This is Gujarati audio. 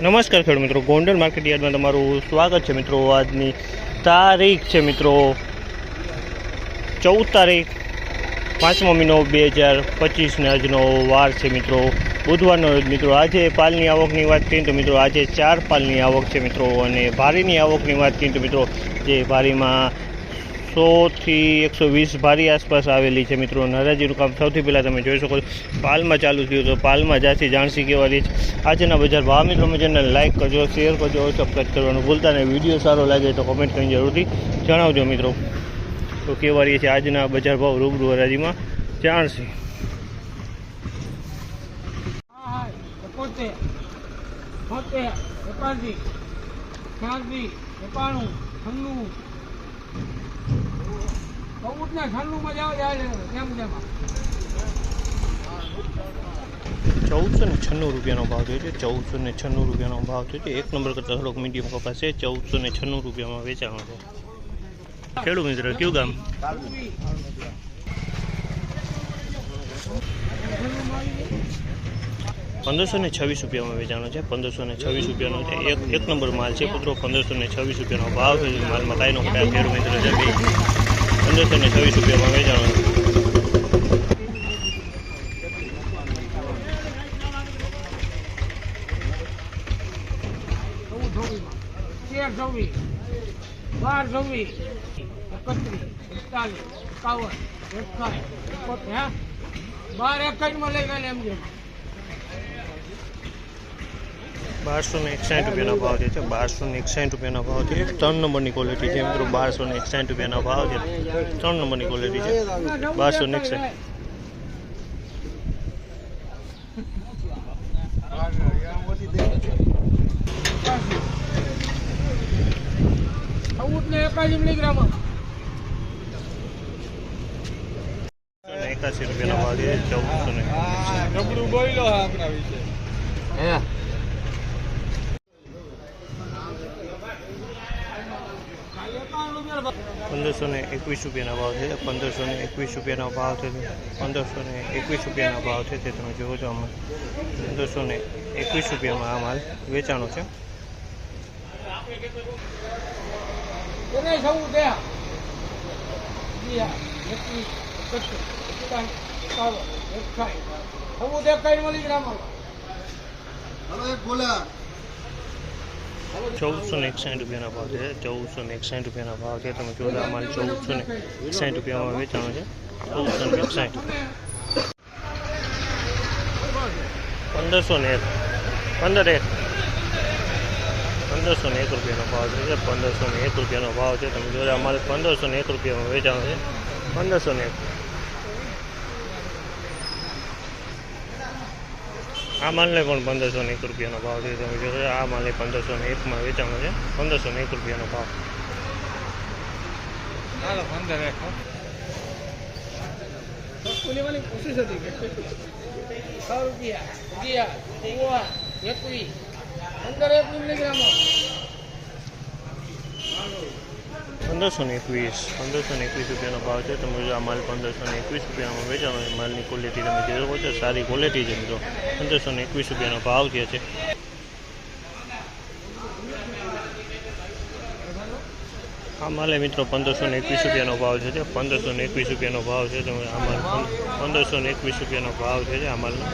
નમસ્કાર ખેડૂત મિત્રો, ગોંડલ માર્કેટ યાર્ડમાં તમારું સ્વાગત છે મિત્રો. આજની તારીખ છે મિત્રો, ચૌદ તારીખ, પાંચમો મહિનો બે હજાર પચીસને આજનો વાર છે મિત્રો. બુધવારનો મિત્રો, આજે પાલની આવકની વાત કરીએ તો મિત્રો, આજે ચાર પાલની આવક છે મિત્રો. અને ભારીની આવકની વાત કરીએ તો મિત્રો, જે ભારીમાં સોથી એકસો વીસ ભારી આસપાસ આવેલી છે મિત્રો. નરાજીનું કામ સૌથી પહેલાં તમે જોઈ શકો પાલમાં ચાલુ થયું તો પાલમાં જાસી જાણસી કહેવાની છે. આજના બજાર ભાવ મિત્રો ચેનલ લાઇક કરજો શેર કરજો સબસ્ક્રાઈબ કરવાનું ભૂલતા અને વીડિયો સારો લાગે તો કોમેન્ટ કરીને જરૂરથી જણાવજો મિત્રો. તો કેવા રહીએ છે આજના બજાર ભાવ રૂબરૂ હરાજીમાં જાણસી. એકાસી એકાણું છન્નું ચૌદ ને છન્નું માં જાવ તેમાં ચૌદસો ને છન્નું રૂપિયાનો ભાવ થયો છે ચૌદસો ને છન્નું રૂપિયાનો ભાવ થયો છે. એક નંબર કરતાં થોડોક મીડિયમ કપાસ છે ચૌદસો ને છન્નું રૂપિયામાં વેચાણો છે. ખેડૂત મિત્ર, કયું ગામ? પંદરસો ને છવ્વીસ રૂપિયામાં વેચાણો છે. પંદરસો ને છવ્વીસ રૂપિયાનો છે. એક એક નંબર માલ છે, કૂતરો પંદરસો ને છવ્વીસ રૂપિયાનો ભાવ છે. માલમાં કાંઈ નો કટાય ખેડૂત મિત્ર છે પંદરસો ને છવ્વીસ રૂપિયામાં વેચાણો તેર બાર, છવ્વીસ એકત્રીસ એકતાલીસ લઈ ગયા એમ જેમ. બારસો ને એકસાઠ રૂપિયાનો ભાવ જે છે. બારસો ને એકસાઠ રૂપિયાનો ભાવ છે. ત્રણ નંબરની ક્વોલિટી છે મિત્રો. બારસો ને એકસાઠ રૂપિયાનો ભાવ છે. ત્રણ નંબરની ક્વોલિટી છે. બારસો ને એકસાઠ. એકાસી રૂપિયાનો ભાવ છે ચૌદસો ને આપણા વિશે. પંદરસો ને એકવીસ રૂપિયાના ભાવ છે પંદરસો ને એકવીસ રૂપિયાનો ભાવ છે પંદરસો ને એકવીસ રૂપિયાનો ભાવ છે તે તમે જોવો છો આમાં પંદરસો ને એકવીસ રૂપિયામાં આ માલ વેચાણો છે. દે એકવીસ એકત્રીસ એકતાલીસ એકાવન એકાઈ સૌ એકાઈ મિલીગ્રામ ચૌદસો ને એકસાઠ રૂપિયાના ભાવ છે. ચૌદસો ને એકસાઠ રૂપિયાના ભાવ છે. તમે જોવો છો આ માલ ચૌદસો ને એકસાઠ રૂપિયામાં વેચાણો છે. ચૌદસો ને એકસાઠ. પંદરસો ને એક. પંદર એક પંદરસો ને એક રૂપિયાનો ભાવ છે. પંદરસો ને એક રૂપિયાનો ભાવ છે. તમે જોડે અમારે પંદરસો ને એક રૂપિયામાં વેચાણો છે. પંદરસો ને એક. આ માલને પણ પંદરસો ને એક રૂપિયાનો ભાવ છે તમે જોડે આ માલે પંદરસો ને એકમાં વેચાણો છે. પંદરસો ને એક રૂપિયાનો ભાવ. રૂપિયા અગિયાર એકવીસ પંદર એક પંદરસો ને એકવીસ, પંદરસો ને એકવીસ રૂપિયાનો ભાવ છે. તમે જો આ માલ પંદરસો ને એકવીસ રૂપિયામાં વેચાણો માલની ક્વોલિટી તમે જોઈ શકો છો. સારી ક્વોલિટી છે મિત્રો. પંદરસો ને એકવીસ રૂપિયાનો ભાવ જે. છે આ માલે મિત્રો પંદરસો ને એકવીસ રૂપિયાનો ભાવ છે પંદરસો ને એકવીસ રૂપિયાનો ભાવ છે. તમે આ માલ પંદરસો ને એકવીસ રૂપિયાનો ભાવ છે આ માલનો.